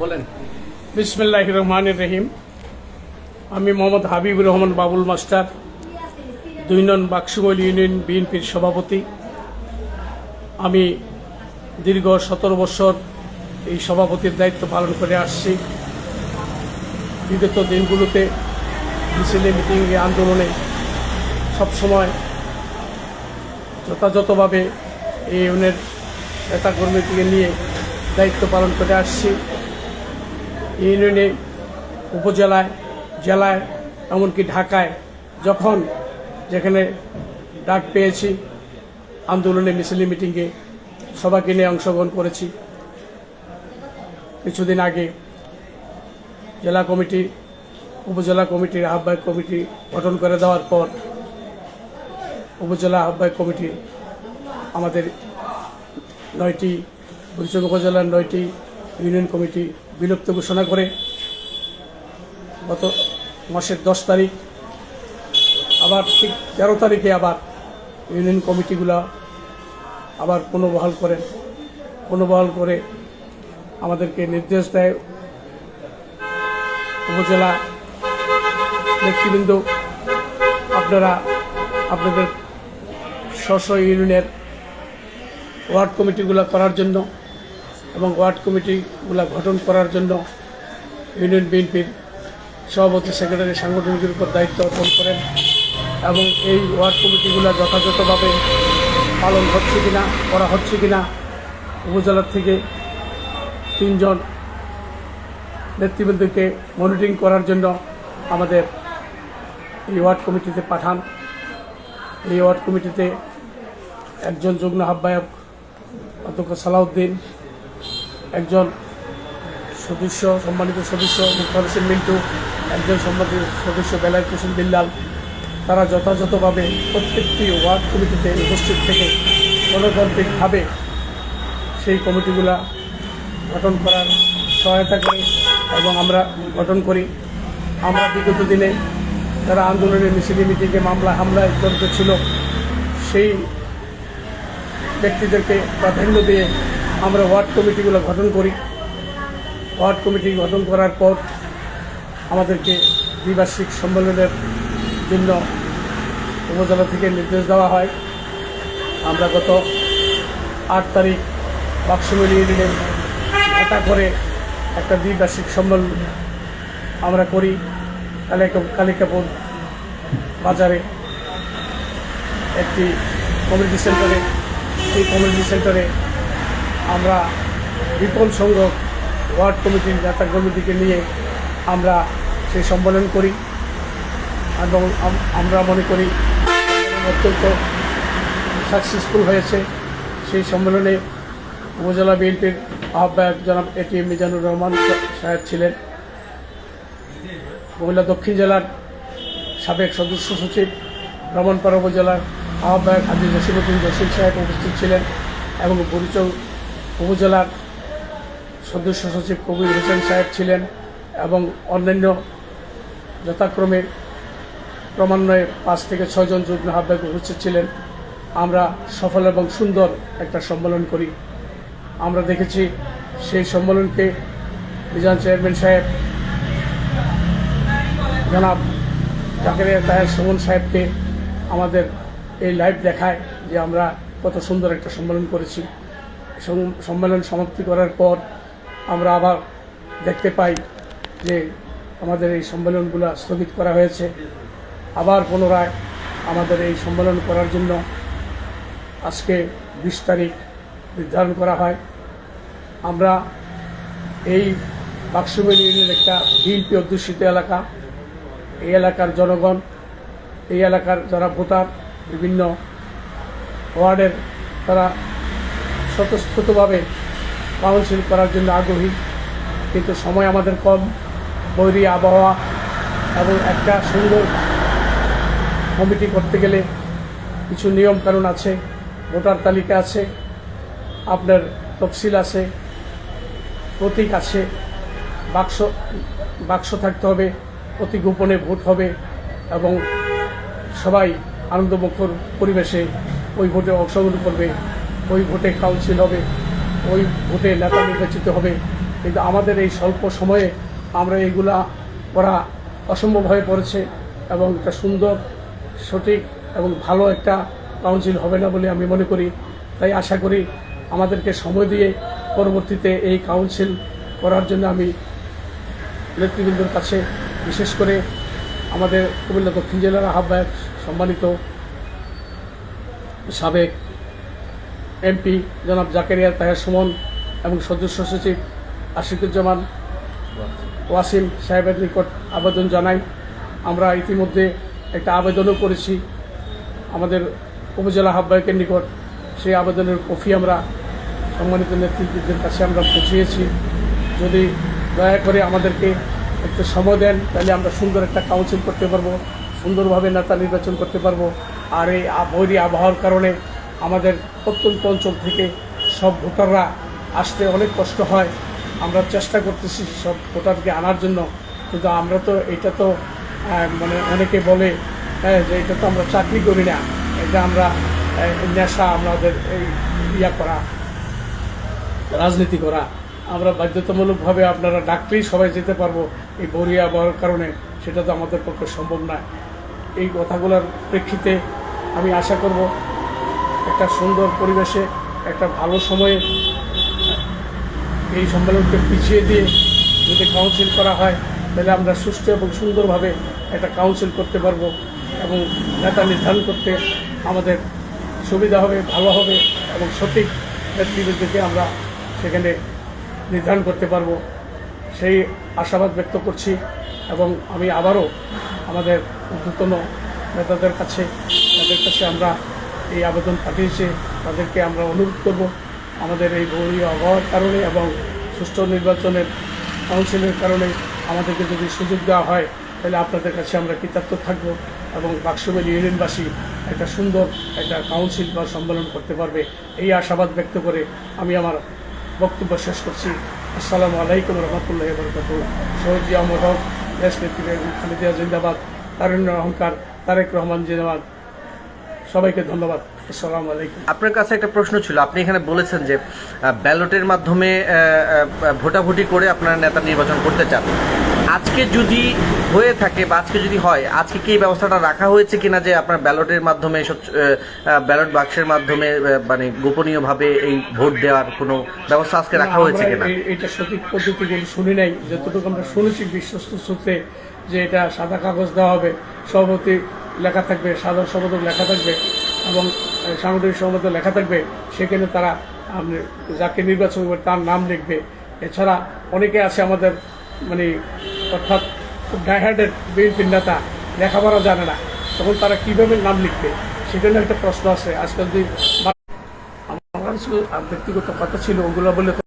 বলেন। বিসমিল্লাহ রহমান রহিম। আমি মোহাম্মদ হাবিবুর রহমান বাবুল মাস্টার, দুই নন বাক্সুমল ইউনিয়ন বিএনপির সভাপতি। আমি দীর্ঘ সতেরো বছর এই সভাপতির দায়িত্ব পালন করে আসছি। বিগত দিনগুলোতে মিছিলে, মিটিংয়ে, আন্দোলনে সবসময় যথাযথভাবে এই ইউনিয়নের নেতাকর্মীকে নিয়ে দায়িত্ব পালন করে আসছি। ইউনিয়নে, উপজেলায়, জেলায়, এমনকি ঢাকায় যখন যেখানে ডাক পেয়েছি, আন্দোলনে মিছিলে মিটিংয়ে সবাইকে নিয়ে অংশগ্রহণ করেছি। কিছুদিন আগে জেলা কমিটি, উপজেলা কমিটির আহ্বায়ক কমিটি গঠন করে দেওয়ার পর উপজেলা আহ্বায়ক কমিটি আমাদের নয়টি বুড়িচং উপজেলার নয়টি ইউনিয়ন কমিটি বিলুপ্ত ঘোষণা করে গত মাসের দশ তারিখ, আবার ঠিক তেরো তারিখে আবার ইউনিয়ন কমিটিগুলো আবার পুনর্বহাল করেন পুনর্বহাল করে আমাদেরকে নির্দেশ দেয়। উপজেলা নেতৃবৃন্দ, আপনারা আপনাদের স্ব ইউনিয়নের ওয়ার্ড কমিটিগুলো করার জন্য এবং ওয়ার্ড কমিটিগুলো গঠন করার জন্য ইউনিয়ন বিএনপির সভাপতি সেক্রেটারি সাংগঠনিকের উপর দায়িত্ব অর্পণ করেন এবং এই ওয়ার্ড কমিটিগুলো যথাযথভাবে পালন হচ্ছে কি না করা হচ্ছে কি না উপজেলার থেকে তিনজন নেতৃবৃন্দকে মনিটরিং করার জন্য আমাদের এই ওয়ার্ড কমিটিতে পাঠান। এই ওয়ার্ড কমিটিতে একজন যুগ্ম আহ্বায়ক, অধ্যক্ষ সালাউদ্দিন একজন সদস্য, সম্মানিত সদস্য মুখতার হোসেন মিন্টু, একজন সম্মানিত সদস্য বেলায় হোসেন বিল্লাল। তারা যথাযথভাবে প্রত্যেকটি ওয়ার্ড কমিটিতে উপস্থিত থেকে গণতান্ত্রিকভাবে সেই কমিটিগুলা গঠন করার সহায়তা করে এবং আমরা গঠন করি। আমরা বিগত দিনে যারা আন্দোলনের মিছিলে মিটিংয়ে মামলা, হামলায় জড়িত ছিল, সেই ব্যক্তিদেরকে প্রাধান্য দিয়ে আমরা ওয়ার্ড কমিটিগুলো গঠন করি। ওয়ার্ড কমিটি গঠন করার পর আমাদেরকে দ্বিবার্ষিক সম্মেলনের জন্য উপজেলা থেকে নির্দেশ দেওয়া হয়। আমরা গত আট তারিখ বাক্সমিল ইউনিয়নে ঘটা করে একটা দ্বিবার্ষিক সম্মেলন আমরা করি কালিকা কালিকাপুর বাজারে। একটি কমিউনিটি সেন্টারে এই কমিউনিটি সেন্টারে আমরা বিপুল সংখ্যক ওয়ার্ড কমিটির নেতা কমিটিকে নিয়ে আমরা সেই সম্মেলন করি এবং আমরা মনে করি অত্যন্ত সাকসেসফুল হয়েছে সেই সম্মেলনে উপজেলা বিএনপির আহ্বায়ক জনাব A T M Mizanur Rahman সাহেব ছিলেন। মহিলা দক্ষিণ জেলার সাবেক সদস্য সচিব, রমনপাড়া উপজেলার আহ্বায়ক হাজি জসিমুদ্দিন জসিম সাহেব উপস্থিত ছিলেন এবং বরিচৌ উপজেলার সদস্য সচিব কবির হোসেন সাহেব ছিলেন এবং অন্যান্য যথাক্রমে ক্রমান্বয়ে পাঁচ থেকে ছয়জন যুগ্ম আহ্বায়ক উপস্থিত ছিলেন। আমরা সফল এবং সুন্দর একটা সম্মেলন করি। আমরা দেখেছি সেই সম্মেলনকে মিজান চেয়ারম্যান সাহেব, জনাব জাকারিয়া তাহের সুমন সাহেবকে আমাদের এই লাইভ দেখায় যে আমরা কত সুন্দর একটা সম্মেলন করেছি। সম্মেলন সমাপ্তি করার পর আমরা আবার দেখতে পাই যে আমাদের এই সম্মেলনগুলো স্থগিত করা হয়েছে। আবার পুনরায় আমাদের এই সম্মেলন করার জন্য আজকে বিশ তারিখ নির্ধারণ করা হয়। আমরা এই বাক্সুমেল ইউনিয়নের একটা বিএনপি অধ্যুষিত এলাকা। এই এলাকার জনগণ, এই এলাকার যারা ভোটার, বিভিন্ন ওয়ার্ডের তারা স্বতঃস্ফূর্তভাবে কাউন্সিল করার জন্য আগ্রহী। কিন্তু সময় আমাদের কম। বৈরী আবহাওয়া এবং একটা সুন্দর কমিটি করতে গেলে কিছু নিয়ম কানুন আছে, ভোটার তালিকা আছে, আপনার তফসিল আছে, প্রতীক আছে, বাক্স বাক্স থাকতে হবে, অতি গোপনে ভোট হবে এবং সবাই আনন্দমুখর পরিবেশে ওই ভোটে অংশগ্রহণ করবে। ওই ভোটে কাউন্সিল হবে, ওই ভোটে নেতা নির্বাচিত হবে। কিন্তু আমাদের এই স্বল্প সময়ে আমরা এইগুলা করা অসম্ভব হয়ে পড়েছে এবং একটা সুন্দর, সঠিক এবং ভালো একটা কাউন্সিল হবে না বলে আমি মনে করি। তাই আশা করি আমাদেরকে সময় দিয়ে পরবর্তীতে এই কাউন্সিল করার জন্য আমি নেতৃবৃন্দের কাছে বিশেষ করে আমাদের কুমিল্লা দক্ষিণ জেলার আহ্বায়ক সম্মানিত সাবেক এমপি জনাব জাকেরিয়া তাহের সুমন এবং সদস্য সচিব আশিকুজ্জামান ওয়াসিম সাহেবের নিকট আবেদন জানাই। আমরা ইতিমধ্যে একটা আবেদনও করেছি। আমাদের উপজেলা আহ্বায়কের নিকট সেই আবেদনের কপি আমরা সম্মানিত নেতৃত্বদের কাছে আমরা পৌঁছিয়েছি। যদি দয়া করে আমাদেরকে একটু সময় দেন, তাহলে আমরা সুন্দর একটা কাউন্সিল করতে পারব, সুন্দরভাবে নেতা নির্বাচন করতে পারব। আর এই বৈরী আবহাওয়ার কারণে আমাদের প্রত্যন্ত অঞ্চল থেকে সব ভোটাররা আসতে অনেক কষ্ট হয়। আমরা চেষ্টা করতেছি সব ভোটারকে আনার জন্য। কিন্তু আমরা তো এটা তো মানে অনেকে বলে হ্যাঁ, যে এটা তো আমরা চাকরি করি না। এটা আমরা নেশা আমাদের এই ইয়া করা রাজনীতি করা। আমরা বাধ্যতামূলকভাবে আপনারা ডাকলেই সবাই যেতে পারব এই বরিয়া আবহাওয়ার কারণে। সেটা তো আমাদের পক্ষে সম্ভব নয়। এই কথাগুলোর প্রেক্ষিতে আমি আশা করব একটা সুন্দর পরিবেশে, একটা ভালো সময়ে এই সম্মেলনকে পিছিয়ে দিয়ে যদি কাউন্সিল করা হয়, তাহলে আমরা সুস্থ এবং সুন্দরভাবে একটা কাউন্সিল করতে পারব এবং নেতা নির্ধারণ করতে আমাদের সুবিধা হবে, ভালো হবে এবং সঠিক নেতৃবৃন্দকে আমরা সেখানে নির্ধারণ করতে পারব। সেই আশাবাদ ব্যক্ত করছি এবং আমি আবারও আমাদের ঊর্ধ্বতন নেতাদের কাছে, তাদের কাছে আমরা এই আবেদন পাঠিয়েছে, তাদেরকে আমরা অনুরোধ করব আমাদের এই বৈরী আবহাওয়ার কারণে এবং সুষ্ঠু নির্বাচনের কাউন্সিলের কারণে আমাদেরকে যদি সুযোগ দেওয়া হয়, তাহলে আপনাদের কাছে আমরা কৃতার্থ থাকব এবং বাক্সবেল ইউনিয়নবাসী একটা সুন্দর একটা কাউন্সিল বা সম্মেলন করতে পারবে। এই আশাবাদ ব্যক্ত করে আমি আমার বক্তব্য শেষ করছি। আসসালামু আলাইকুম রহমতুল্লাহ বরকাত শহীদ আহমদ দেশ নেত্রী বেগম খালেদা জিন্দাবাদ, তারুণ্য অহংকার তারেক রহমান জিন্দাবাদ। সবাইকে ধন্যবাদ। আসসালামু আলাইকুম। আপনার কাছে একটা প্রশ্ন ছিল আপনি এখানে বলেছেন যে ব্যালটের মাধ্যমে ভোটাভুটি করে আপনারা নেতা নির্বাচন করতে চান। আজকে যদি হয়ে থাকে বা আজকে যদি হয় আজকে কি এই ব্যবস্থাটা রাখা হয়েছে কিনা যে আপনার ব্যালটের মাধ্যমে ব্যালট বাক্সের মাধ্যমে মানে গোপনীয়ভাবে এই ভোট দেওয়ার কোনো ব্যবস্থা আজকে রাখা হয়েছে কিনা? এইটা সঠিক পদ্ধতিগুলো শুনি নাই। যতটুকু আমরা শুনেছি বিশ্বস্ত সূত্রে যে এটা সাদা কাগজ দেওয়া হবে সভাপতি লেখা থাকবে, সাধারণ সম্পাদক লেখা থাকবে এবং সাংগঠনিক সম্পাদক লেখা থাকবে, সেখানে তারা যাকে নির্বাচন করবে তার নাম লিখবে। এছাড়া অনেকে আছে আমাদের মানে অর্থাৎ ডাইহার্ডের বিএনপির নেতা, লেখাপড়া জানে না। তখন তারা কীভাবে নাম লিখবে? সেখানে একটা প্রশ্ন আছে। আজকাল যদি আমার ব্যক্তিগত কথা ছিল, ওগুলো বলে